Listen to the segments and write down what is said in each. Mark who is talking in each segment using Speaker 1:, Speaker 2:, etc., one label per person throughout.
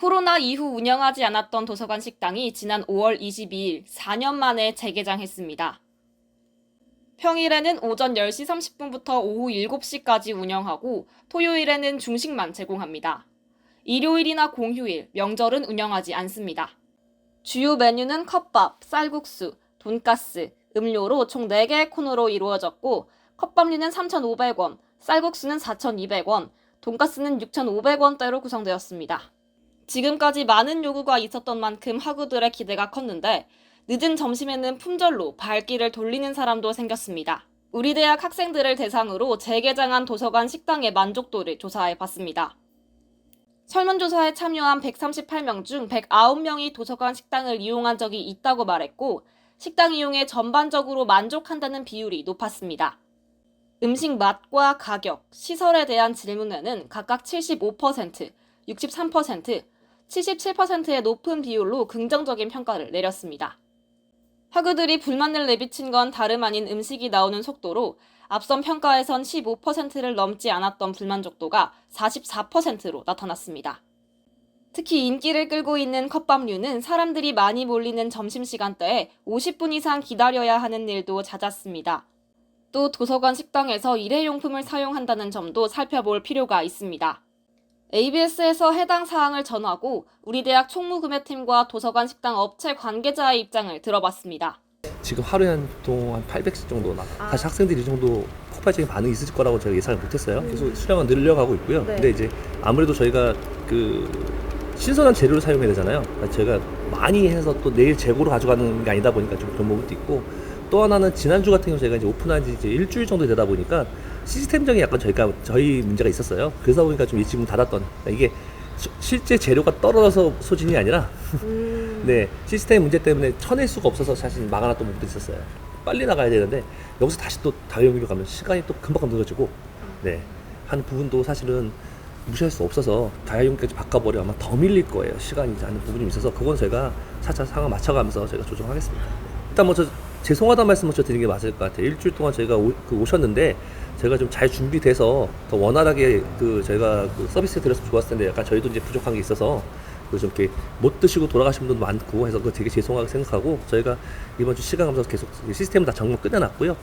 Speaker 1: 코로나 이후 운영하지 않았던 도서관 식당이 지난 5월 22일 4년 만에 재개장했습니다. 평일에는 오전 10시 30분부터 오후 7시까지 운영하고 토요일에는 중식만 제공합니다. 일요일이나 공휴일, 명절은 운영하지 않습니다. 주요 메뉴는 컵밥, 쌀국수, 돈가스, 음료로 총 4개의 코너로 이루어졌고 컵밥류는 3,500원, 쌀국수는 4,200원, 돈가스는 6,500원대로 구성되었습니다. 지금까지 많은 요구가 있었던 만큼 학우들의 기대가 컸는데 늦은 점심에는 품절로 발길을 돌리는 사람도 생겼습니다. 우리 대학 학생들을 대상으로 재개장한 도서관 식당의 만족도를 조사해 봤습니다. 설문조사에 참여한 138명 중 109명이 도서관 식당을 이용한 적이 있다고 말했고 식당 이용에 전반적으로 만족한다는 비율이 높았습니다. 음식 맛과 가격, 시설에 대한 질문에는 각각 75%, 63%, 77%의 높은 비율로 긍정적인 평가를 내렸습니다. 학우들이 불만을 내비친 건 다름 아닌 음식이 나오는 속도로 앞선 평가에선 15%를 넘지 않았던 불만족도가 44%로 나타났습니다. 특히 인기를 끌고 있는 컵밥류는 사람들이 많이 몰리는 점심시간대에 50분 이상 기다려야 하는 일도 잦았습니다. 또 도서관 식당에서 일회용품을 사용한다는 점도 살펴볼 필요가 있습니다. ABS에서 해당 사항을 전하고 우리 대학 총무구매팀과 도서관 식당 업체 관계자의 입장을 들어봤습니다.
Speaker 2: 지금 하루에 한 보통 한 800씩 정도 나. 사실 학생들이 이 정도 폭발적인 반응이 있을 거라고 제가 예상을 못했어요. 계속 수량은 늘려가고 있고요.
Speaker 1: 네.
Speaker 2: 근데 이제 아무래도 저희가 그 신선한 재료를 사용해야 되잖아요. 그러니까 제가 많이 해서 또 내일 재고로 가져가는 게 아니다 보니까 좀 그런 부분도 있고 또 하나는 지난주 같은 경우 저희가 이제 오픈한 지 이제 일주일 정도 되다 보니까 시스템적인 약간 저희가 저희 문제가 있었어요. 그러다 보니까 좀 일찍 문 닫았던 그러니까 이게 시- 실제 재료가 떨어져서 소진이 아니라 네 시스템 문제 때문에 쳐낼 수가 없어서 사실 막아놨던 부분도 있었어요. 빨리 나가야 되는데 여기서 다시 또 다이용기로 가면 시간이 또 금방 늦어지고 네 하는 부분도 사실은 무시할 수 없어서 다이용기까지 바꿔버려 아마 더 밀릴 거예요 시간이 하는 부분이 있어서 그건 저희가 차차 상황 맞춰가면서 저희가 조정하겠습니다. 일단 뭐저 죄송하다는 말씀 먼저 드리는 게 맞을 것 같아요. 일주일 동안 저희가 오, 그 오셨는데 저희가 좀 잘 준비돼서 더 원활하게 그 저희가 그 서비스 드렸으면 좋았을 텐데 약간 저희도 이제 부족한 게 있어서 그좀 이렇게 못 드시고 돌아가신 분도 많고 해서 그 되게 죄송하게 생각하고 저희가 이번 주 시간 감사 계속 시스템 다 점검 끝내놨고요.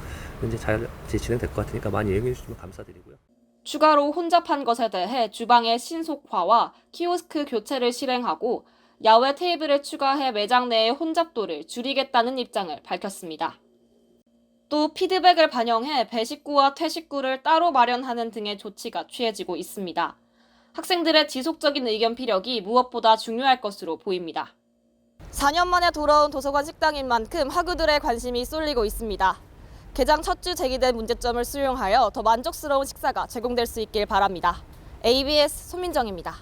Speaker 2: 이제 잘 진행될 것 같으니까 많이 이용해 주시면 감사드리고요.
Speaker 1: 추가로 혼잡한 것에 대해 주방의 신속화와 키오스크 교체를 실행하고 야외 테이블을 추가해 매장 내의 혼잡도를 줄이겠다는 입장을 밝혔습니다. 또 피드백을 반영해 배식구와 퇴식구를 따로 마련하는 등의 조치가 취해지고 있습니다. 학생들의 지속적인 의견 피력이 무엇보다 중요할 것으로 보입니다. 4년 만에 돌아온 도서관 식당인 만큼 학우들의 관심이 쏠리고 있습니다. 개장 첫 주 제기된 문제점을 수용하여 더 만족스러운 식사가 제공될 수 있길 바랍니다. ABS 손민정입니다.